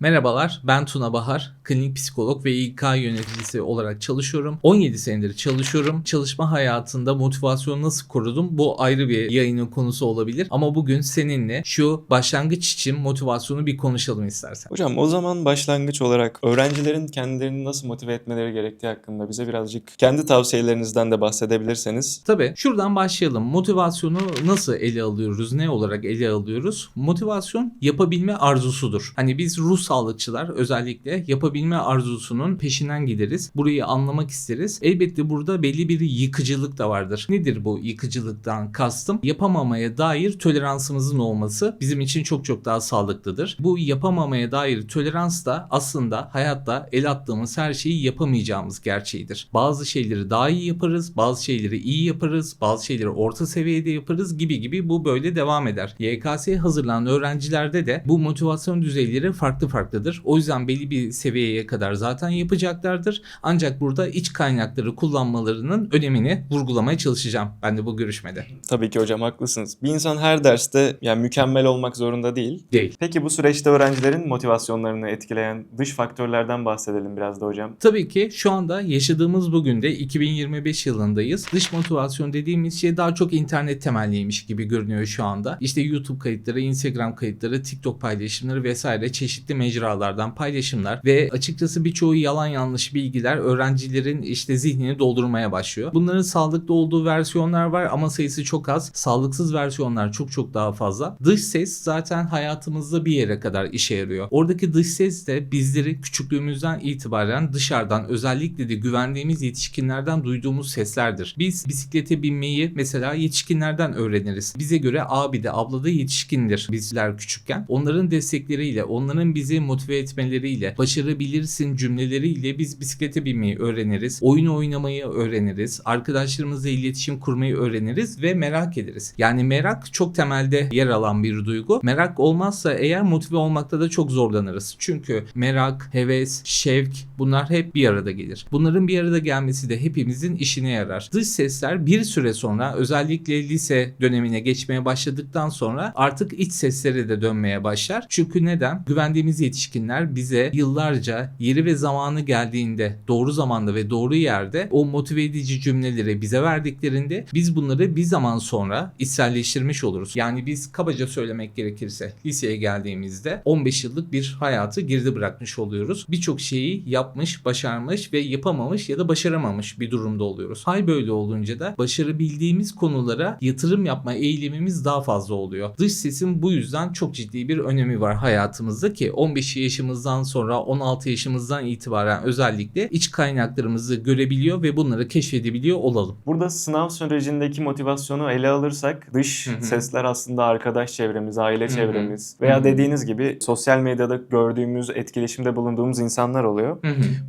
Merhabalar, ben Tuna Bahar. Klinik psikolog ve İK yöneticisi olarak çalışıyorum. 17 senedir çalışıyorum. Çalışma hayatında motivasyonu nasıl korudum? Bu ayrı bir yayının konusu olabilir. Ama bugün seninle şu başlangıç için motivasyonu bir konuşalım istersen. Hocam o zaman başlangıç olarak öğrencilerin kendilerini nasıl motive etmeleri gerektiği hakkında bize birazcık kendi tavsiyelerinizden de bahsedebilirseniz. Tabii şuradan başlayalım. Motivasyonu nasıl ele alıyoruz? Ne olarak ele alıyoruz? Motivasyon yapabilme arzusudur. Hani biz ruh sağlıkçılar özellikle yapabilme arzusunun peşinden gideriz. Burayı anlamak isteriz. Elbette burada belli bir yıkıcılık da vardır. Nedir bu yıkıcılıktan kastım? Yapamamaya dair toleransımızın olması bizim için çok çok daha sağlıklıdır. Bu yapamamaya dair tolerans da aslında hayatta el attığımız her şeyi yapamayacağımız gerçeğidir. Bazı şeyleri daha iyi yaparız, bazı şeyleri iyi yaparız, bazı şeyleri orta seviyede yaparız gibi gibi bu böyle devam eder. YKS'ye hazırlanan öğrencilerde de bu motivasyon düzeyleri farklı farklıdır. O yüzden belli bir seviyeye kadar zaten yapacaklardır. Ancak burada iç kaynakları kullanmalarının önemini vurgulamaya çalışacağım ben de bu görüşmede. Tabii ki hocam haklısınız. Bir insan her derste yani mükemmel olmak zorunda değil. Değil. Peki bu süreçte öğrencilerin motivasyonlarını etkileyen dış faktörlerden bahsedelim biraz da hocam. Tabii ki şu anda yaşadığımız bugün de 2025 yılındayız. Dış motivasyon dediğimiz şey daha çok internet temelliymiş gibi görünüyor şu anda. İşte YouTube kayıtları, Instagram kayıtları, TikTok paylaşımları vesaire çeşitli mecralardan paylaşımlar ve açıkçası birçoğu yalan yanlış bilgiler öğrencilerin işte zihnini doldurmaya başlıyor. Bunların sağlıklı olduğu versiyonlar var ama sayısı çok az. Sağlıksız versiyonlar çok çok daha fazla. Dış ses zaten hayatımızda bir yere kadar işe yarıyor. Oradaki dış ses de bizleri küçüklüğümüzden itibaren dışarıdan özellikle de güvendiğimiz yetişkinlerden duyduğumuz seslerdir. Biz bisiklete binmeyi mesela yetişkinlerden öğreniriz. Bize göre abi de abla da yetişkindir bizler küçükken. Onların destekleriyle, onların bizi motive etmeleriyle, başarabilirsin cümleleriyle biz bisiklete binmeyi öğreniriz. Oyun oynamayı öğreniriz. Arkadaşlarımızla iletişim kurmayı öğreniriz ve merak ederiz. Yani merak çok temelde yer alan bir duygu. Merak olmazsa eğer motive olmakta da çok zorlanırız. Çünkü merak, heves, şevk bunlar hep bir arada gelir. Bunların bir arada gelmesi de hepimizin işine yarar. Dış sesler bir süre sonra özellikle lise dönemine geçmeye başladıktan sonra artık iç seslere de dönmeye başlar. Çünkü neden? Güvendiğimiz yetişkinler bize yıllarca yeri ve zamanı geldiğinde doğru zamanda ve doğru yerde o motive edici cümleleri bize verdiklerinde biz bunları bir zaman sonra içselleştirmiş oluruz. Yani biz kabaca söylemek gerekirse liseye geldiğimizde 15 yıllık bir hayatı geride bırakmış oluyoruz. Birçok şeyi yapmış, başarmış ve yapamamış ya da başaramamış bir durumda oluyoruz. Hal böyle olunca da başarabildiğimiz konulara yatırım yapma eğilimimiz daha fazla oluyor. Dış sesin bu yüzden çok ciddi bir önemi var hayatımızda ki 15 yaşımızdan sonra 16 yaşımızdan itibaren özellikle iç kaynaklarımızı görebiliyor ve bunları keşfedebiliyor olalım. Burada sınav sürecindeki motivasyonu ele alırsak dış sesler aslında arkadaş çevremiz, aile çevremiz veya dediğiniz gibi sosyal medyada gördüğümüz, etkileşimde bulunduğumuz insanlar oluyor.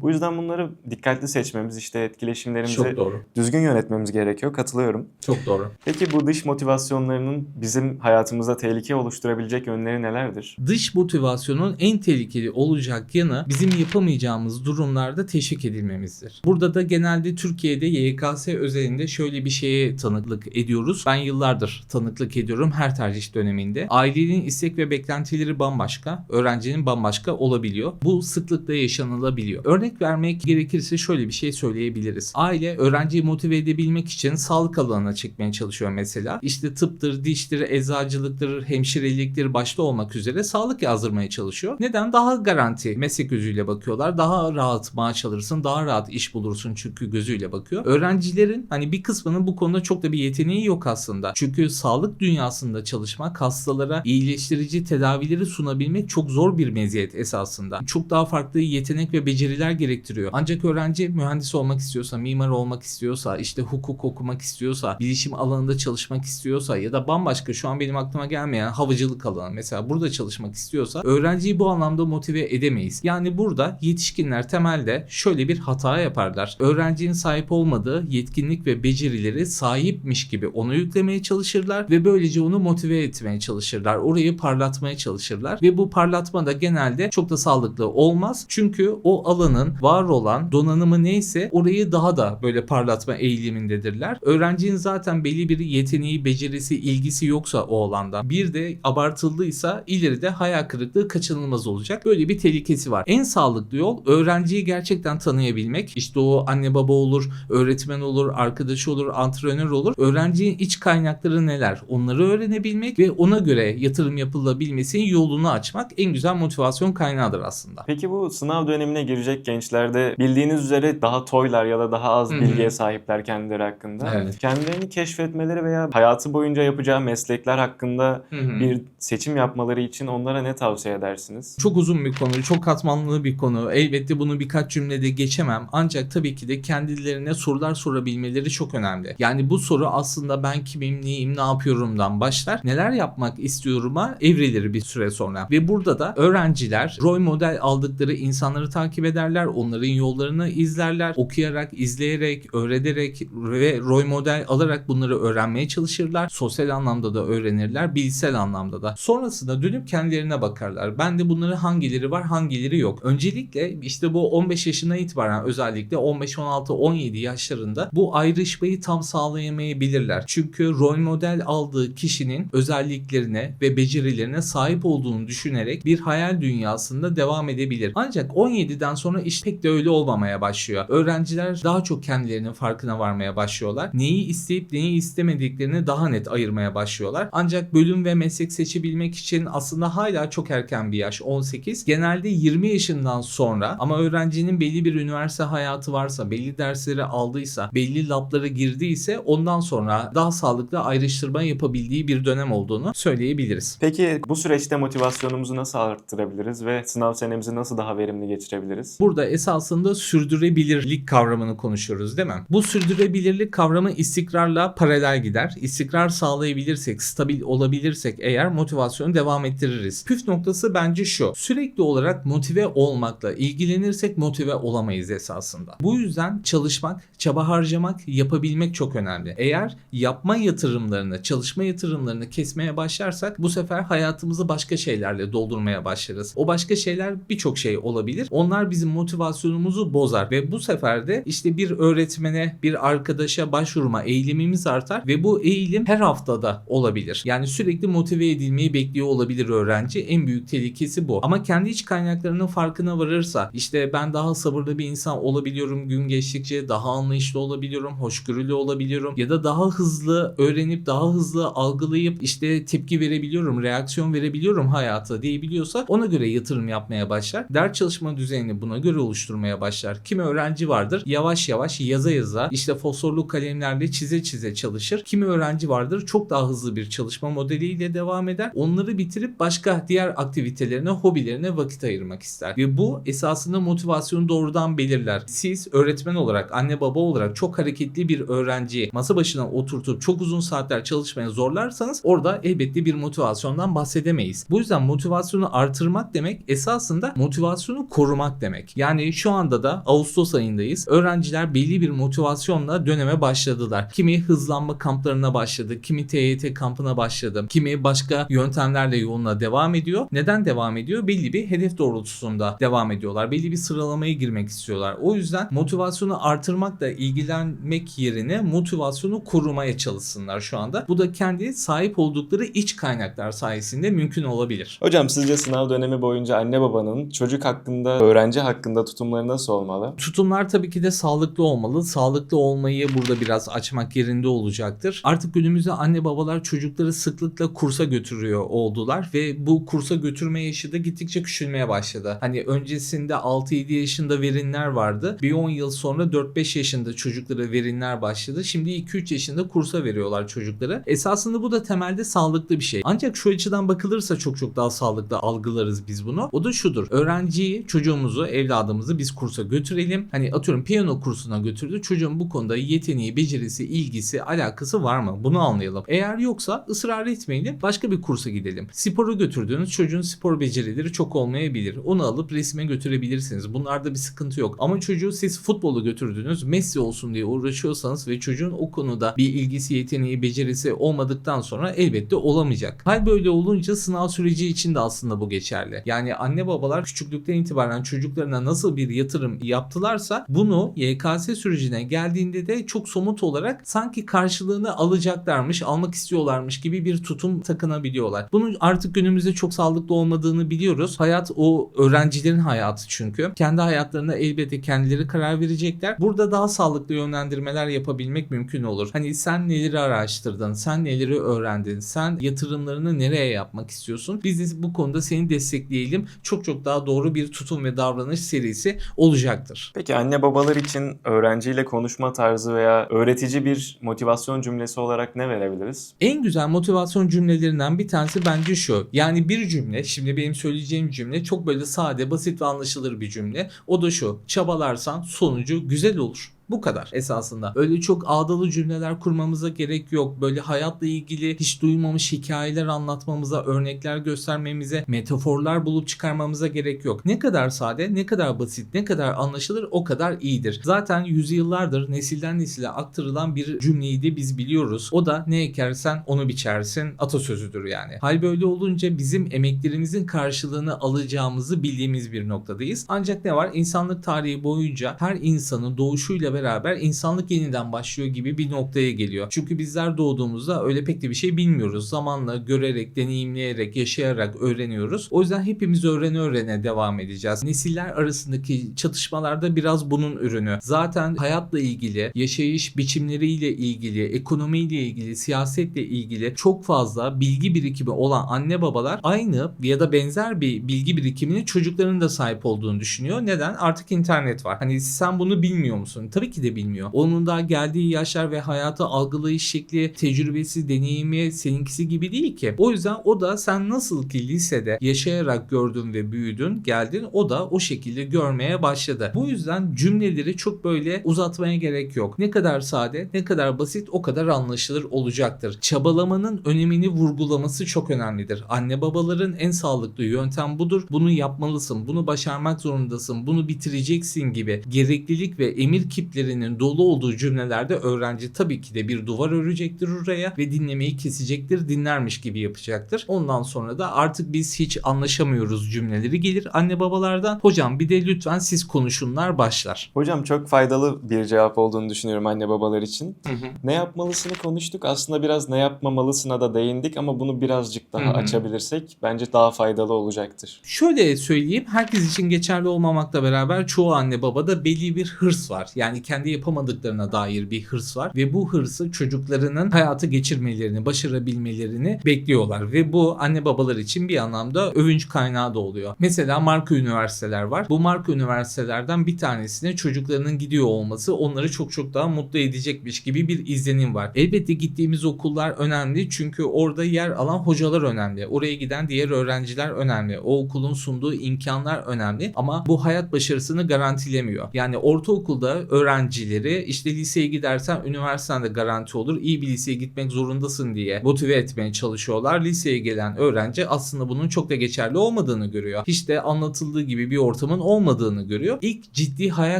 Bu yüzden bunları dikkatli seçmemiz, işte etkileşimlerimizi düzgün yönetmemiz gerekiyor. Katılıyorum. Çok doğru. Peki bu dış motivasyonlarının bizim hayatımızda tehlike oluşturabilecek yönleri nelerdir? Dış motivasyonun en tehlikeli olacak yanı bizim yapamayacağımız durumlarda teşvik edilmemizdir. Burada da genelde Türkiye'de YKS özelinde şöyle bir şeye tanıklık ediyoruz. Ben yıllardır tanıklık ediyorum her tercih döneminde. Ailenin istek ve beklentileri bambaşka, öğrencinin bambaşka olabiliyor. Bu sıklıkla yaşanılabiliyor. Örnek vermek gerekirse şöyle bir şey söyleyebiliriz. Aile öğrenciyi motive edebilmek için sağlık alanına çekmeye çalışıyor mesela. İşte tıptır, diştir, eczacılıktır, hemşireliktir başta olmak üzere sağlık yazdırmaya çalışıyor. Neden? Daha garanti meslek gözüyle bakıyorlar. Daha rahat maaş alırsın, daha rahat iş bulursun çünkü gözüyle bakıyor. Öğrencilerin hani bir kısmının bu konuda çok da bir yeteneği yok aslında. Çünkü sağlık dünyasında çalışmak, hastalara iyileştirici tedavileri sunabilmek çok zor bir meziyet esasında. Çok daha farklı yetenek ve beceriler gerektiriyor. Ancak öğrenci mühendis olmak istiyorsa, mimar olmak istiyorsa, işte hukuk okumak istiyorsa, bilişim alanında çalışmak istiyorsa ya da bambaşka şu an benim aklıma gelmeyen havacılık alanı mesela burada çalışmak istiyorsa öğrenciyi bu anlamda motive edemeyiz. Yani burada yetişkinler temelde şöyle bir hata yaparlar. Öğrencinin sahip olmadığı yetkinlik ve becerileri sahipmiş gibi onu yüklemeye çalışırlar ve böylece onu motive etmeye çalışırlar. Orayı parlatmaya çalışırlar ve bu parlatma da genelde çok da sağlıklı olmaz. Çünkü o alanın var olan donanımı neyse orayı daha da böyle parlatma eğilimindedirler. Öğrencinin zaten belli bir yeteneği, becerisi, ilgisi yoksa o alanda bir de abartıldıysa ileride hayal kırıklığı kaçınılmaz az olacak. Böyle bir tehlikesi var. En sağlıklı yol öğrenciyi gerçekten tanıyabilmek. İşte o anne baba olur, öğretmen olur, arkadaş olur, antrenör olur. Öğrencinin iç kaynakları neler? Onları öğrenebilmek ve ona göre yatırım yapılabilmesinin yolunu açmak en güzel motivasyon kaynağıdır aslında. Peki bu sınav dönemine girecek gençlerde bildiğiniz üzere daha toylar ya da daha az Hı hı. bilgiye sahipler kendileri hakkında. Evet. Kendilerini keşfetmeleri veya hayatı boyunca yapacağı meslekler hakkında Hı hı. bir seçim yapmaları için onlara ne tavsiye edersiniz? Çok uzun bir konu, çok katmanlı bir konu. Elbette bunu birkaç cümlede geçemem. Ancak tabii ki de kendilerine sorular sorabilmeleri çok önemli. Yani bu soru aslında ben kimim, neyim, ne yapıyorumdan başlar. Neler yapmak istiyorum'a evrilir bir süre sonra. Ve burada da öğrenciler rol model aldıkları insanları takip ederler. Onların yollarını izlerler. Okuyarak, izleyerek, öğrenerek ve rol model alarak bunları öğrenmeye çalışırlar. Sosyal anlamda da öğrenirler, bilsel anlamda da. Sonrasında dönüp kendilerine bakarlar. Ben de bunları hangileri var, hangileri yok. Öncelikle işte bu 15 yaşından itibaren özellikle 15, 16, 17 yaşlarında bu ayrışmayı tam sağlayamayabilirler. Çünkü rol model aldığı kişinin özelliklerine ve becerilerine sahip olduğunu düşünerek bir hayal dünyasında devam edebilir. Ancak 17'den sonra iş pek de öyle olmamaya başlıyor. Öğrenciler daha çok kendilerinin farkına varmaya başlıyorlar. Neyi isteyip neyi istemediklerini daha net ayırmaya başlıyorlar. Ancak bölüm ve meslek seçebilmek için aslında hala çok erken bir yaş 18. Genelde 20 yaşından sonra ama öğrencinin belli bir üniversite hayatı varsa, belli dersleri aldıysa, belli lablara girdiyse ondan sonra daha sağlıklı ayrıştırma yapabildiği bir dönem olduğunu söyleyebiliriz. Peki bu süreçte motivasyonumuzu nasıl arttırabiliriz ve sınav senemizi nasıl daha verimli geçirebiliriz? Burada esasında sürdürebilirlik kavramını konuşuyoruz değil mi? Bu sürdürebilirlik kavramı istikrarla paralel gider. İstikrar sağlayabilirsek, stabil olabilirsek eğer motivasyonu devam ettiririz. Püf noktası bence şu. Sürekli olarak motive olmakla ilgilenirsek motive olamayız esasında. Bu yüzden çalışmak, çaba harcamak, yapabilmek çok önemli. Eğer yapma yatırımlarını, çalışma yatırımlarını kesmeye başlarsak bu sefer hayatımızı başka şeylerle doldurmaya başlarız. O başka şeyler birçok şey olabilir. Onlar bizim motivasyonumuzu bozar ve bu sefer de işte bir öğretmene, bir arkadaşa başvurma eğilimimiz artar ve bu eğilim her haftada olabilir. Yani sürekli motive edilmeyi bekliyor olabilir öğrenci. En büyük tehlikesi bu. Ama kendi iç kaynaklarının farkına varırsa işte ben daha sabırlı bir insan olabiliyorum gün geçtikçe daha anlayışlı olabiliyorum, hoşgörülü olabiliyorum ya da daha hızlı öğrenip daha hızlı algılayıp işte tepki verebiliyorum, reaksiyon verebiliyorum hayata diyebiliyorsa ona göre yatırım yapmaya başlar. Ders çalışma düzenini buna göre oluşturmaya başlar. Kimi öğrenci vardır yavaş yavaş yaza yaza işte fosforlu kalemlerle çize çize çalışır. Kimi öğrenci vardır çok daha hızlı bir çalışma modeliyle devam eder. Onları bitirip başka diğer aktivitelerine, hobilerine vakit ayırmak ister. Ve bu esasında motivasyonu doğrudan belirler. Siz öğretmen olarak, anne baba olarak çok hareketli bir öğrenciyi masa başına oturtup çok uzun saatler çalışmaya zorlarsanız orada elbette bir motivasyondan bahsedemeyiz. Bu yüzden motivasyonu artırmak demek esasında motivasyonu korumak demek. Yani şu anda da Ağustos ayındayız. Öğrenciler belli bir motivasyonla döneme başladılar. Kimi hızlanma kamplarına başladı, kimi TYT kampına başladı, kimi başka yöntemlerle yoluna devam ediyor. Neden devam ediyor? Belli bir hedef doğrultusunda devam ediyorlar. Belli bir sıralamaya girmek istiyorlar. O yüzden motivasyonu artırmakla ilgilenmek yerine motivasyonu korumaya çalışsınlar şu anda. Bu da kendi sahip oldukları iç kaynaklar sayesinde mümkün olabilir. Hocam sizce sınav dönemi boyunca anne babanın çocuk hakkında, öğrenci hakkında tutumları nasıl olmalı? Tutumlar tabii ki de sağlıklı olmalı. Sağlıklı olmayı burada biraz açmak yerinde olacaktır. Artık günümüzde anne babalar çocukları sıklıkla kursa götürüyor oldular ve bu kursa götürme yaşı da gittikçe küçülmeye başladı. Hani öncesinde 6-7 yaşında verenler vardı. Bir 10 yıl sonra 4-5 yaşında çocuklara verenler başladı. Şimdi 2-3 yaşında kursa veriyorlar çocuklara. Esasında bu da temelde sağlıklı bir şey. Ancak şu açıdan bakılırsa çok çok daha sağlıklı algılarız biz bunu. O da şudur. Öğrenciyi, çocuğumuzu, evladımızı biz kursa götürelim. Hani atıyorum piyano kursuna götürdü. Çocuğun bu konuda yeteneği, becerisi, ilgisi, alakası var mı? Bunu anlayalım. Eğer yoksa ısrar etmeyelim. Başka bir kursa gidelim. Sporu götürdüğünüz çocuğun spor becerileri çok olmayabilir. Onu alıp resme götürebilirsiniz. Bunlarda bir sıkıntı yok. Ama çocuğu siz futbolu götürdünüz. Messi olsun diye uğraşıyorsanız ve çocuğun o konuda bir ilgisi, yeteneği, becerisi olmadıktan sonra elbette olamayacak. Hal böyle olunca sınav süreci için de aslında bu geçerli. Yani anne babalar küçüklükten itibaren çocuklarına nasıl bir yatırım yaptılarsa bunu YKS sürecine geldiğinde de çok somut olarak sanki karşılığını alacaklarmış, almak istiyorlarmış gibi bir tutum takınabiliyorlar. Bunun artık günümüzde çok sağlıklı olmadığını biliyoruz. Hayat o öğrencilerin hayatı çünkü. Kendi hayatlarına elbette kendileri karar verecekler. Burada daha sağlıklı yönlendirmeler yapabilmek mümkün olur. Hani sen neleri araştırdın, sen neleri öğrendin, sen yatırımlarını nereye yapmak istiyorsun? Biz de bu konuda seni destekleyelim. Çok çok daha doğru bir tutum ve davranış serisi olacaktır. Peki anne babalar için öğrenciyle konuşma tarzı veya öğretici bir motivasyon cümlesi olarak ne verebiliriz? En güzel motivasyon cümlelerinden bir tanesi bence şu. Yani bir cümle, şimdi benim söyleyeceğim cümle çok böyle sade, basit ve anlaşılır bir cümle. O da şu. Çabalarsan sonucu güzel olur. Bu kadar esasında. Öyle çok ağdalı cümleler kurmamıza gerek yok. Böyle hayatla ilgili hiç duymamış hikayeler anlatmamıza, örnekler göstermemize, metaforlar bulup çıkarmamıza gerek yok. Ne kadar sade, ne kadar basit, ne kadar anlaşılır o kadar iyidir. Zaten yüzyıllardır nesilden nesile aktarılan bir cümleyi de biz biliyoruz. O da ne ekersen onu biçersin atasözüdür yani. Hal böyle olunca bizim emeklerimizin karşılığını alacağımızı bildiğimiz bir noktadayız. Ancak ne var? İnsanlık tarihi boyunca her insanın doğuşuyla beraber insanlık yeniden başlıyor gibi bir noktaya geliyor. Çünkü bizler doğduğumuzda öyle pek de bir şey bilmiyoruz. Zamanla görerek, deneyimleyerek, yaşayarak öğreniyoruz. O yüzden hepimiz öğrene öğrene devam edeceğiz. Nesiller arasındaki çatışmalarda biraz bunun ürünü. Zaten hayatla ilgili, yaşayış biçimleriyle ilgili, ekonomiyle ilgili, siyasetle ilgili çok fazla bilgi birikimi olan anne babalar aynı ya da benzer bir bilgi birikimini çocukların da sahip olduğunu düşünüyor. Neden? Artık internet var. Hani sen bunu bilmiyor musun? Tabii ki de bilmiyor. Onun daha geldiği yaşlar ve hayatı algılayış şekli, tecrübesi, deneyimi seninkisi gibi değil ki. O yüzden o da sen nasıl ki lisede yaşayarak gördün ve büyüdün, geldin o da o şekilde görmeye başladı. Bu yüzden cümleleri çok böyle uzatmaya gerek yok. Ne kadar sade, ne kadar basit o kadar anlaşılır olacaktır. Çabalamanın önemini vurgulaması çok önemlidir. Anne babaların en sağlıklı yöntem budur. Bunu yapmalısın, bunu başarmak zorundasın, bunu bitireceksin gibi gereklilik ve emir kiplerinin dolu olduğu cümlelerde öğrenci tabii ki de bir duvar örecektir oraya ve dinlemeyi kesecektir, dinlermiş gibi yapacaktır. Ondan sonra da artık biz hiç anlaşamıyoruz cümleleri gelir anne babalardan. Hocam bir de lütfen siz konuşunlar başlar. Hocam çok faydalı bir cevap olduğunu düşünüyorum anne babalar için. Ne yapmalısını konuştuk. Aslında biraz ne yapmamalısına da değindik ama bunu birazcık daha Hı hı. açabilirsek bence daha faydalı olacaktır. Şöyle söyleyeyim herkes için geçerli olmamakla beraber çoğu anne babada belli bir hırs var. Yani kendi yapamadıklarına dair bir hırs var ve bu hırsı çocuklarının hayatı geçirmelerini, başarabilmelerini bekliyorlar ve bu anne babalar için bir anlamda övünç kaynağı da oluyor. Mesela marka üniversiteler var. Bu marka üniversitelerden bir tanesine çocuklarının gidiyor olması onları çok çok daha mutlu edecekmiş gibi bir izlenim var. Elbette gittiğimiz okullar önemli çünkü orada yer alan hocalar önemli. Oraya giden diğer öğrenciler önemli. O okulun sunduğu imkanlar önemli ama bu hayat başarısını garantilemiyor. Yani ortaokulda öğrencileri işte liseye gidersen üniversitende garanti olur. İyi bir liseye gitmek zorundasın diye motive etmeye çalışıyorlar. Liseye gelen öğrenci aslında bunun çok da geçerli olmadığını görüyor. Hiç de anlatıldığı gibi bir ortamın olmadığını görüyor. İlk ciddi hayal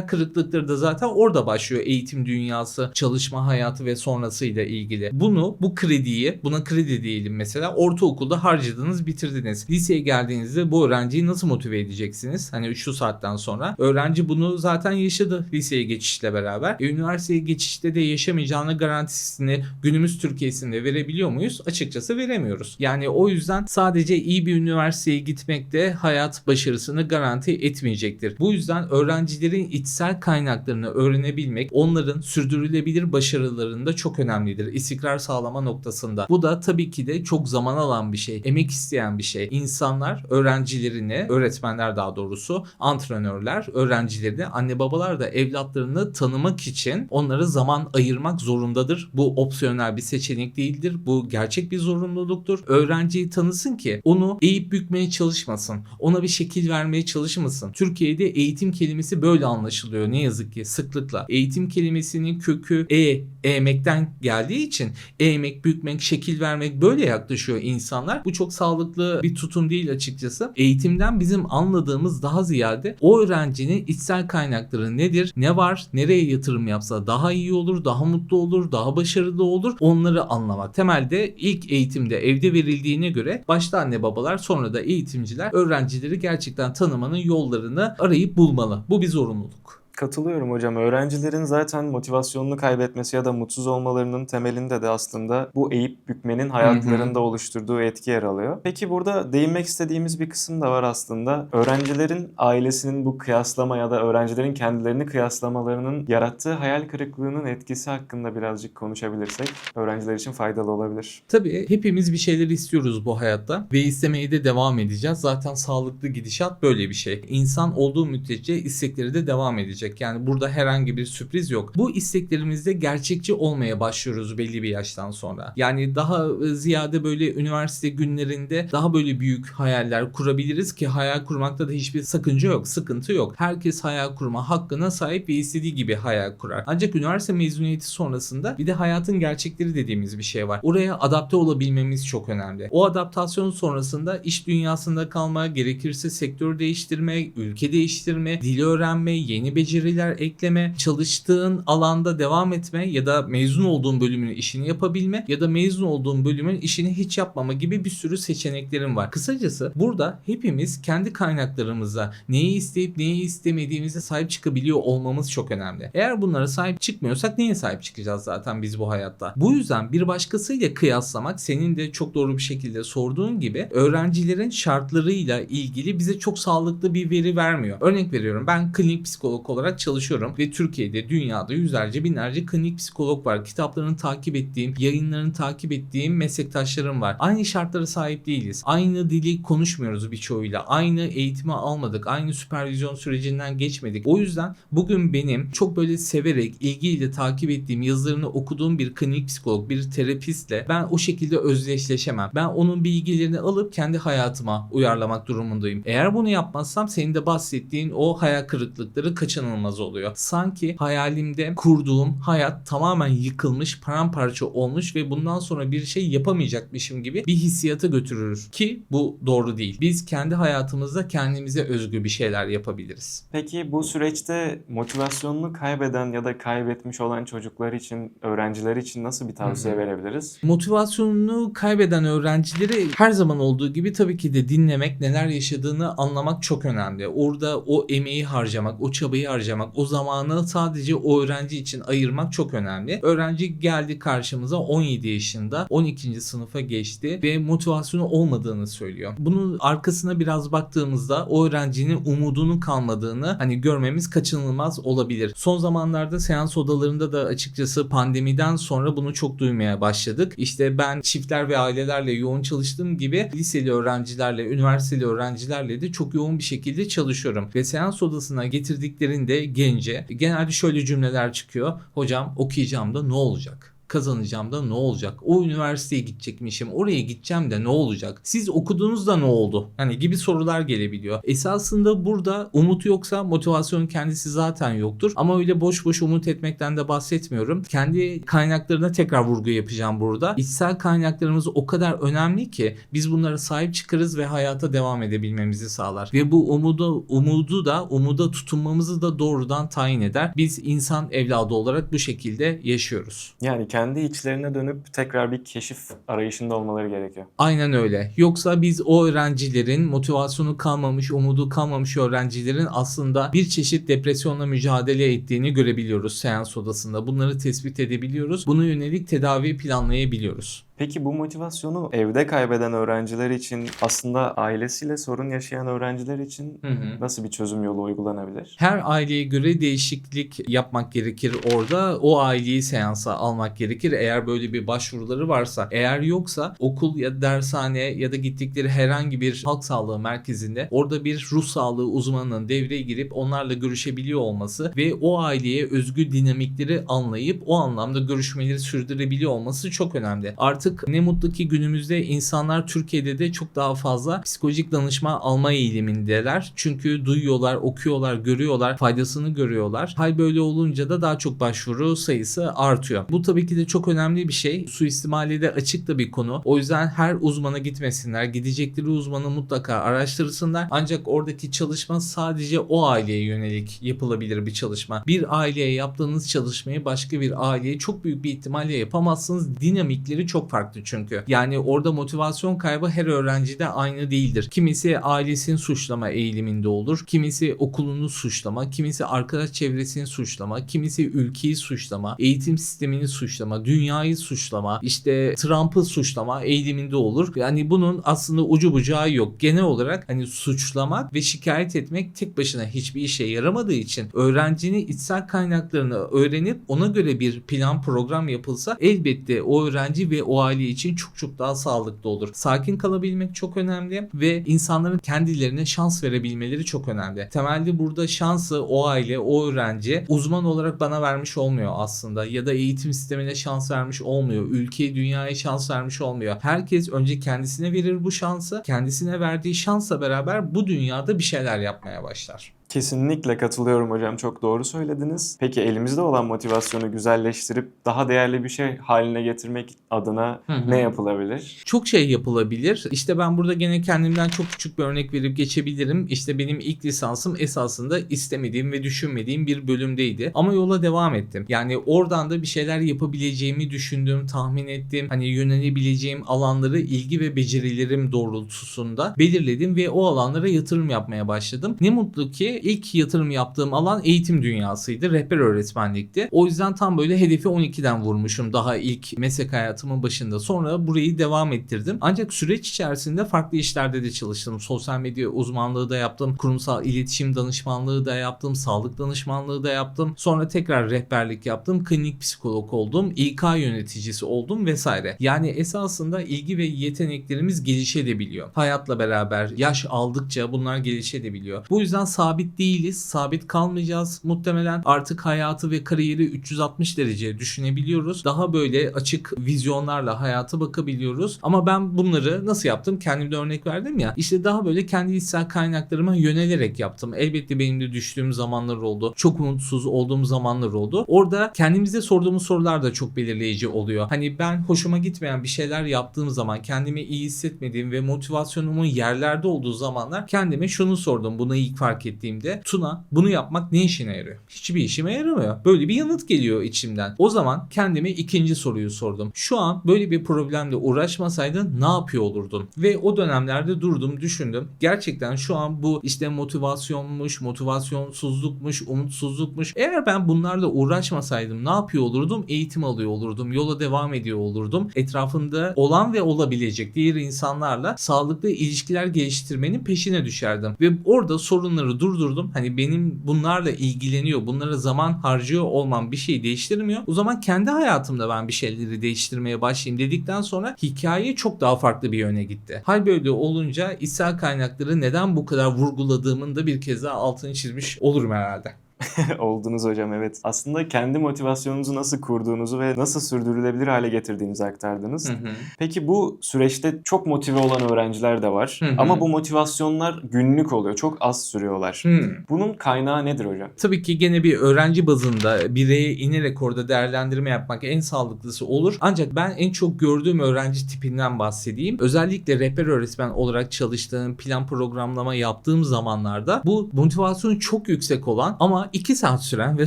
kırıklıkları da zaten orada başlıyor. Eğitim dünyası, çalışma hayatı ve sonrasıyla ilgili. Bunu, bu krediyi, buna kredi diyelim mesela ortaokulda harcadınız, bitirdiniz. Liseye geldiğinizde bu öğrenciyi nasıl motive edeceksiniz? Hani şu saatten sonra. Öğrenci bunu zaten yaşadı liseye geçişle beraber. E, üniversiteye geçişte de yaşamayacağını garantisini günümüz Türkiye'sinde verebiliyor muyuz? Açıkçası veremiyoruz. Yani o yüzden sadece iyi bir üniversiteye gitmek de hayat başarısını garanti etmeyecektir. Bu yüzden öğrencilerin içsel kaynaklarını öğrenebilmek onların sürdürülebilir başarılarında çok önemlidir. İstikrar sağlama noktasında. Bu da tabii ki de çok zaman alan bir şey. Emek isteyen bir şey. İnsanlar öğrencilerini, öğretmenler daha doğrusu, antrenörler, öğrencilerini, anne babalar da evlatlarını tanımak için onlara zaman ayırmak zorundadır. Bu opsiyonel bir seçenek değildir. Bu gerçek bir zorunluluktur. Öğrenciyi tanısın ki onu eğip bükmeye çalışmasın. Ona bir şekil vermeye çalışmasın. Türkiye'de eğitim kelimesi böyle anlaşılıyor ne yazık ki sıklıkla. Eğitim kelimesinin kökü e, eğmekten geldiği için eğmek, bükmek, şekil vermek böyle yaklaşıyor insanlar. Bu çok sağlıklı bir tutum değil açıkçası. Eğitimden bizim anladığımız daha ziyade o öğrencinin içsel kaynakları nedir, ne var, nereye yatırım yapsa daha iyi olur, daha mutlu olur, daha başarılı olur onları anlamak. Temelde ilk eğitimde evde verildiğine göre başta anne babalar sonra da eğitimciler öğrencileri gerçekten tanımanın yollarını arayıp bulmalı. Bu bir zorunluluk. Katılıyorum hocam. Öğrencilerin zaten motivasyonunu kaybetmesi ya da mutsuz olmalarının temelinde de aslında bu eğip bükmenin hayatlarında oluşturduğu etki yer alıyor. Peki burada değinmek istediğimiz bir kısım da var aslında. Öğrencilerin ailesinin bu kıyaslama ya da öğrencilerin kendilerini kıyaslamalarının yarattığı hayal kırıklığının etkisi hakkında birazcık konuşabilirsek öğrenciler için faydalı olabilir. Tabii hepimiz bir şeyler istiyoruz bu hayatta ve istemeye de devam edeceğiz. Zaten sağlıklı gidişat böyle bir şey. İnsan olduğu müddetçe istekleri de devam edecek. Yani burada herhangi bir sürpriz yok. Bu isteklerimizde gerçekçi olmaya başlıyoruz belli bir yaştan sonra. Yani daha e, ziyade böyle üniversite günlerinde daha böyle büyük hayaller kurabiliriz ki hayal kurmakta da hiçbir sakınca yok, sıkıntı yok. Herkes hayal kurma hakkına sahip ve istediği gibi hayal kurar. Ancak üniversite mezuniyeti sonrasında bir de hayatın gerçekleri dediğimiz bir şey var. Oraya adapte olabilmemiz çok önemli. O adaptasyon sonrasında iş dünyasında kalma, gerekirse sektör değiştirme, ülke değiştirme, dil öğrenme, yeni beceriler ekleme, çalıştığın alanda devam etme ya da mezun olduğun bölümün işini yapabilme ya da mezun olduğun bölümün işini hiç yapmama gibi bir sürü seçeneklerin var. Kısacası burada hepimiz kendi kaynaklarımıza neyi isteyip neyi istemediğimize sahip çıkabiliyor olmamız çok önemli. Eğer bunlara sahip çıkmıyorsak neye sahip çıkacağız zaten biz bu hayatta? Bu yüzden bir başkasıyla kıyaslamak senin de çok doğru bir şekilde sorduğun gibi öğrencilerin şartlarıyla ilgili bize çok sağlıklı bir veri vermiyor. Örnek veriyorum ben klinik psikolog olarak çalışıyorum ve Türkiye'de dünyada yüzlerce binlerce klinik psikolog var. Kitaplarını takip ettiğim, yayınlarını takip ettiğim meslektaşlarım var. Aynı şartlara sahip değiliz. Aynı dili konuşmuyoruz birçoğuyla. Aynı eğitimi almadık. Aynı süpervizyon sürecinden geçmedik. O yüzden bugün benim çok böyle severek, ilgiyle takip ettiğim, yazılarını okuduğum bir klinik psikolog, bir terapistle ben o şekilde özdeşleşemem. Ben onun bilgilerini alıp kendi hayatıma uyarlamak durumundayım. Eğer bunu yapmazsam senin de bahsettiğin o hayal kırıklıkları kaçınılmaz oluyor. Sanki hayalimde kurduğum hayat tamamen yıkılmış, paramparça olmuş ve bundan sonra bir şey yapamayacakmışım gibi bir hissiyata götürür ki bu doğru değil. Biz kendi hayatımızda kendimize özgü bir şeyler yapabiliriz. Peki bu süreçte motivasyonunu kaybeden ya da kaybetmiş olan çocuklar için, öğrenciler için nasıl bir tavsiye Hı hı. verebiliriz? Motivasyonunu kaybeden öğrencileri her zaman olduğu gibi tabii ki de dinlemek, neler yaşadığını anlamak çok önemli. Orada o emeği harcamak, o çabayı harcamak, o zamanı sadece o öğrenci için ayırmak çok önemli. Öğrenci geldi karşımıza 17 yaşında, 12. sınıfa geçti ve motivasyonu olmadığını söylüyor. Bunun arkasına biraz baktığımızda o öğrencinin umudunun kalmadığını hani görmemiz kaçınılmaz olabilir. Son zamanlarda seans odalarında da açıkçası pandemiden sonra bunu çok duymaya başladık. İşte ben çiftler ve ailelerle yoğun çalıştığım gibi liseli öğrencilerle, üniversiteli öğrencilerle de çok yoğun bir şekilde çalışıyorum. Ve seans odasına getirdiklerinde gence genelde şöyle cümleler çıkıyor. Hocam okuyacağım da ne olacak? Kazanacağım da ne olacak? O üniversiteye gidecekmişim. Oraya gideceğim de ne olacak? Siz okuduğunuzda ne oldu? Hani gibi sorular gelebiliyor. Esasında burada umut yoksa motivasyonun kendisi zaten yoktur. Ama öyle boş boş umut etmekten de bahsetmiyorum. Kendi kaynaklarına tekrar vurgu yapacağım burada. İçsel kaynaklarımız o kadar önemli ki biz bunlara sahip çıkarız ve hayata devam edebilmemizi sağlar. Ve bu umudu umudu da umuda tutunmamızı da doğrudan tayin eder. Biz insan evladı olarak bu şekilde yaşıyoruz. Yani kendi içlerine dönüp tekrar bir keşif arayışında olmaları gerekiyor. Aynen öyle. Yoksa biz o öğrencilerin motivasyonu kalmamış, umudu kalmamış öğrencilerin aslında bir çeşit depresyonla mücadele ettiğini görebiliyoruz seans odasında. Bunları tespit edebiliyoruz. Buna yönelik tedavi planlayabiliyoruz. Peki bu motivasyonu evde kaybeden öğrenciler için aslında ailesiyle sorun yaşayan öğrenciler için Hı hı. nasıl bir çözüm yolu uygulanabilir? Her aileye göre değişiklik yapmak gerekir orada. O aileyi seansa almak gerekir eğer böyle bir başvuruları varsa. Eğer yoksa okul ya dershane ya da gittikleri herhangi bir halk sağlığı merkezinde orada bir ruh sağlığı uzmanının devreye girip onlarla görüşebiliyor olması ve o aileye özgü dinamikleri anlayıp o anlamda görüşmeleri sürdürebiliyor olması çok önemli. Artık ne mutlu ki günümüzde insanlar Türkiye'de de çok daha fazla psikolojik danışma alma eğilimindeler. Çünkü duyuyorlar, okuyorlar, görüyorlar, faydasını görüyorlar. Hal böyle olunca da daha çok başvuru sayısı artıyor. Bu tabii ki de çok önemli bir şey. Suistimali de açık da bir konu. O yüzden her uzmana gitmesinler. Gidecekleri uzmanı mutlaka araştırsınlar. Ancak oradaki çalışma sadece o aileye yönelik yapılabilir bir çalışma. Bir aileye yaptığınız çalışmayı başka bir aileye çok büyük bir ihtimalle yapamazsınız. Dinamikleri çok farklı farklı çünkü. Yani orada motivasyon kaybı her öğrencide aynı değildir. Kimisi ailesini suçlama eğiliminde olur. Kimisi okulunu suçlama, kimisi arkadaş çevresini suçlama, kimisi ülkeyi suçlama, eğitim sistemini suçlama, dünyayı suçlama, işte Trump'ı suçlama eğiliminde olur. Yani bunun aslında ucu bucağı yok. Genel olarak hani suçlamak ve şikayet etmek tek başına hiçbir işe yaramadığı için öğrencinin içsel kaynaklarını öğrenip ona göre bir plan program yapılsa elbette o öğrenci ve o aile için çok çok daha sağlıklı olur. Sakin kalabilmek çok önemli ve insanların kendilerine şans verebilmeleri çok önemli. Temelde burada şansı o aile, o öğrenci uzman olarak bana vermiş olmuyor aslında ya da eğitim sistemine şans vermiş olmuyor. Ülkeye, dünyaya şans vermiş olmuyor. Herkes önce kendisine verir bu şansı. Kendisine verdiği şansla beraber bu dünyada bir şeyler yapmaya başlar. Kesinlikle katılıyorum hocam. Çok doğru söylediniz. Peki elimizde olan motivasyonu güzelleştirip daha değerli bir şey haline getirmek adına Hı hı. ne yapılabilir? Çok şey yapılabilir. İşte ben burada gene kendimden çok küçük bir örnek verip geçebilirim. İşte benim ilk lisansım esasında istemediğim ve düşünmediğim bir bölümdeydi. Ama yola devam ettim. Yani oradan da bir şeyler yapabileceğimi düşündüm, tahmin ettim. Hani yönelebileceğim alanları ilgi ve becerilerim doğrultusunda belirledim ve o alanlara yatırım yapmaya başladım. Ne mutlu ki ilk yatırım yaptığım alan eğitim dünyasıydı. Rehber öğretmenlikti. O yüzden tam böyle hedefi 12'den vurmuşum daha ilk meslek hayatımın başında. Sonra burayı devam ettirdim. Ancak süreç içerisinde farklı işlerde de çalıştım. Sosyal medya uzmanlığı da yaptım. Kurumsal iletişim danışmanlığı da yaptım. Sağlık danışmanlığı da yaptım. Sonra tekrar rehberlik yaptım. Klinik psikolog oldum. İK yöneticisi oldum vesaire. Yani esasında ilgi ve yeteneklerimiz gelişebiliyor. Hayatla beraber yaş aldıkça bunlar gelişebiliyor. Bu yüzden sabit değiliz. Sabit kalmayacağız. Muhtemelen artık hayatı ve kariyeri 360 derece düşünebiliyoruz. Daha böyle açık vizyonlarla hayata bakabiliyoruz. Ama ben bunları nasıl yaptım? Kendimde örnek verdim ya. İşte daha böyle kendi içsel kaynaklarıma yönelerek yaptım. Elbette benim de düştüğüm zamanlar oldu. Çok umutsuz olduğum zamanlar oldu. Orada kendimize sorduğumuz sorular da çok belirleyici oluyor. Hani ben hoşuma gitmeyen bir şeyler yaptığım zaman kendimi iyi hissetmediğim ve motivasyonumun yerlerde olduğu zamanlar kendime şunu sordum bunu ilk fark ettiğimde. Tuna bunu yapmak ne işine yarıyor? Hiçbir işime yaramıyor. Böyle bir yanıt geliyor içimden. O zaman kendime ikinci soruyu sordum. Şu an böyle bir problemle uğraşmasaydın ne yapıyor olurdun? Ve o dönemlerde durdum düşündüm. Gerçekten şu an bu işte motivasyonmuş, motivasyonsuzlukmuş, umutsuzlukmuş. Eğer ben bunlarla uğraşmasaydım ne yapıyor olurdum? Eğitim alıyor olurdum. Yola devam ediyor olurdum. Etrafında olan ve olabilecek diğer insanlarla sağlıklı ilişkiler geliştirmenin peşine düşerdim. Ve orada sorunları durdurdum. Hani benim bunlarla ilgileniyor, bunlara zaman harcıyor olmam bir şey değiştirmiyor. O zaman kendi hayatımda ben bir şeyleri değiştirmeye başlayayım dedikten sonra hikaye çok daha farklı bir yöne gitti. Hal böyle olunca içsel kaynakları neden bu kadar vurguladığımın da bir kez daha altını çizmiş olurum herhalde. Oldunuz hocam evet. Aslında kendi motivasyonunuzu nasıl kurduğunuzu ve nasıl sürdürülebilir hale getirdiğinizi aktardınız. Hı hı. Peki bu süreçte çok motive olan öğrenciler de var. Hı hı. Ama bu motivasyonlar günlük oluyor. Çok az sürüyorlar. Hmm. Bunun kaynağı nedir hocam? Tabii ki gene bir öğrenci bazında bireye inerek orada değerlendirme yapmak en sağlıklısı olur. Ancak ben en çok gördüğüm öğrenci tipinden bahsedeyim. Özellikle rehber öğretmen olarak çalıştığım, plan programlama yaptığım zamanlarda bu motivasyonu çok yüksek olan ama 2 saat süren ve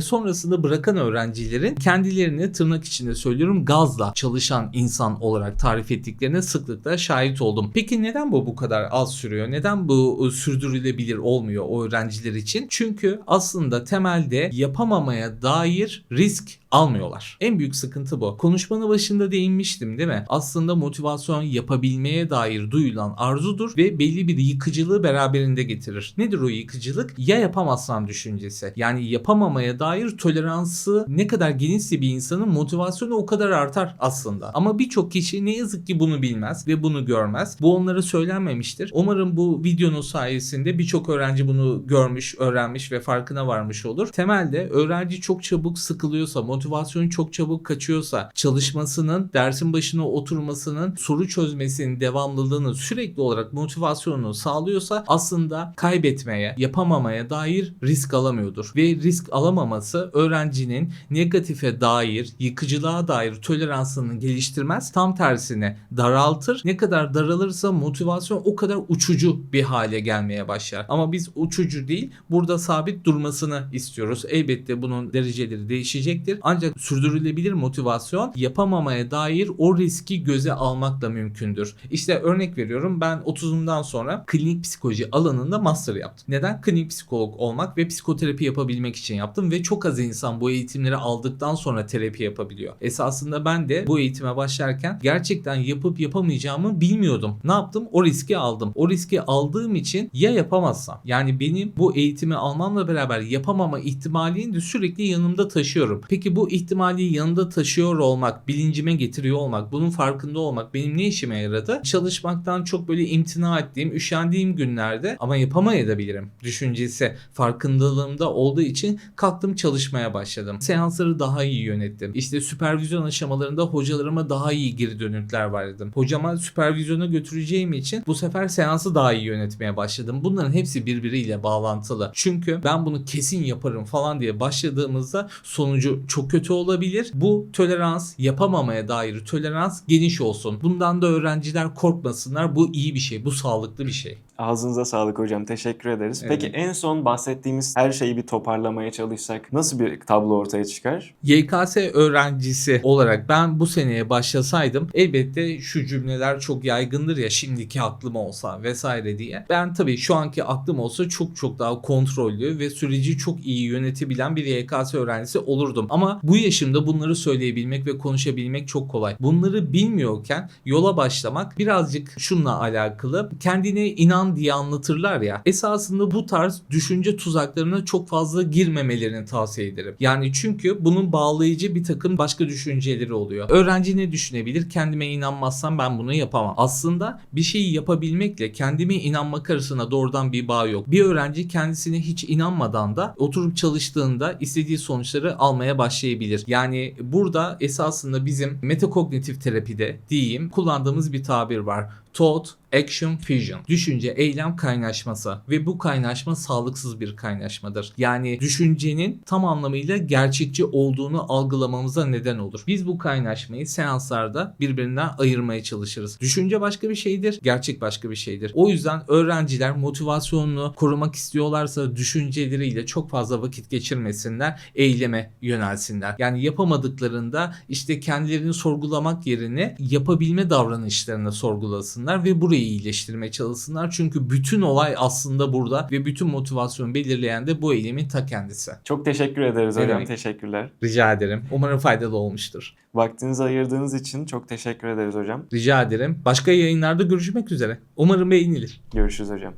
sonrasında bırakan öğrencilerin kendilerini tırnak içinde söylüyorum gazla çalışan insan olarak tarif ettiklerine sıklıkla şahit oldum. Peki neden bu bu kadar az sürüyor? Neden bu e, sürdürülebilir olmuyor o öğrenciler için? Çünkü aslında temelde yapamamaya dair risk almıyorlar. En büyük sıkıntı bu. Konuşmanın başında değinmiştim değil mi? Aslında motivasyon yapabilmeye dair duyulan arzudur ve belli bir yıkıcılığı beraberinde getirir. Nedir o yıkıcılık? Ya yapamazsam düşüncesi. Yani yapamamaya dair toleransı ne kadar genişse bir insanın motivasyonu o kadar artar aslında. Ama birçok kişi ne yazık ki bunu bilmez ve bunu görmez. Bu onlara söylenmemiştir. Umarım bu videonun sayesinde birçok öğrenci bunu görmüş, öğrenmiş ve farkına varmış olur. Temelde öğrenci çok çabuk sıkılıyorsa, motivasyonu çok çabuk kaçıyorsa, çalışmasının, dersin başına oturmasının, soru çözmesinin devamlılığını sürekli olarak motivasyonunu sağlıyorsa aslında kaybetmeye, yapamamaya dair risk alamıyordur. Ve risk alamaması öğrencinin negatife dair, yıkıcılığa dair toleransını geliştirmez. Tam tersine daraltır. Ne kadar daralırsa motivasyon o kadar uçucu bir hale gelmeye başlar. Ama biz uçucu değil, burada sabit durmasını istiyoruz. Elbette bunun dereceleri değişecektir. Ancak sürdürülebilir motivasyon yapamamaya dair o riski göze almakla mümkündür. İşte örnek veriyorum ben 30'umdan sonra klinik psikoloji alanında master yaptım. Neden? Klinik psikolog olmak ve psikoterapi yapabilmek için yaptım ve çok az insan bu eğitimleri aldıktan sonra terapi yapabiliyor. Esasında ben de bu eğitime başlarken gerçekten yapıp yapamayacağımı bilmiyordum. Ne yaptım? O riski aldım. O riski aldığım için ya yapamazsam yani benim bu eğitimi almamla beraber yapamama ihtimalini de sürekli yanımda taşıyorum. Peki bu ihtimali yanında taşıyor olmak, bilincime getiriyor olmak, bunun farkında olmak benim ne işime yaradı? Çalışmaktan çok böyle imtina ettiğim, üşendiğim günlerde ama yapamayabilirim düşüncesi farkındalığımda olduğu için kalktım çalışmaya başladım. Seansları daha iyi yönettim. İşte süpervizyon aşamalarında hocalarıma daha iyi geri dönütler verdim. Hocama süpervizyona götüreceğim için bu sefer seansı daha iyi yönetmeye başladım. Bunların hepsi birbiriyle bağlantılı. Çünkü ben bunu kesin yaparım falan diye başladığımızda sonucu çok kötü olabilir. Bu tolerans yapamamaya dair tolerans geniş olsun. Bundan da öğrenciler korkmasınlar. Bu iyi bir şey. Bu sağlıklı bir şey. Ağzınıza sağlık hocam. Teşekkür ederiz. Evet. Peki en son bahsettiğimiz her şeyi bir toparlamaya çalışsak nasıl bir tablo ortaya çıkar? YKS öğrencisi olarak ben bu seneye başlasaydım elbette şu cümleler çok yaygındır ya şimdiki aklım olsa vesaire diye. Ben tabii şu anki aklım olsa çok çok daha kontrollü ve süreci çok iyi yönetebilen bir YKS öğrencisi olurdum. Ama bu yaşımda bunları söyleyebilmek ve konuşabilmek çok kolay. Bunları bilmiyorken yola başlamak birazcık şunla alakalı. Kendine inan diye anlatırlar ya. Esasında bu tarz düşünce tuzaklarına çok fazla girmemelerini tavsiye ederim. Yani çünkü bunun bağlayıcı bir takım başka düşünceleri oluyor. Öğrenci ne düşünebilir? Kendime inanmazsam ben bunu yapamam. Aslında bir şeyi yapabilmekle kendime inanmak arasında doğrudan bir bağ yok. Bir öğrenci kendisine hiç inanmadan da oturup çalıştığında istediği sonuçları almaya başlayabilir. Yani burada esasında bizim metakognitif terapide diyeyim kullandığımız bir tabir var. Thought, Action, Fusion. Düşünce, eylem kaynaşması ve bu kaynaşma sağlıksız bir kaynaşmadır. Yani düşüncenin tam anlamıyla gerçekçi olduğunu algılamamıza neden olur. Biz bu kaynaşmayı seanslarda birbirinden ayırmaya çalışırız. Düşünce başka bir şeydir, gerçek başka bir şeydir. O yüzden öğrenciler motivasyonunu korumak istiyorlarsa düşünceleriyle çok fazla vakit geçirmesinler, eyleme yönelsinler. Yani yapamadıklarında işte kendilerini sorgulamak yerine yapabilme davranışlarını sorgulasınlar ve burayı iyileştirmeye çalışsınlar. Çünkü bütün olay aslında burada ve bütün motivasyonu belirleyen de bu eylemin ta kendisi. Çok teşekkür ederiz Ne hocam. demek? Teşekkürler. Rica ederim. Umarım faydalı olmuştur. Vaktinizi ayırdığınız için çok teşekkür ederiz hocam. Rica ederim. Başka yayınlarda görüşmek üzere. Umarım beğenilir. Görüşürüz hocam.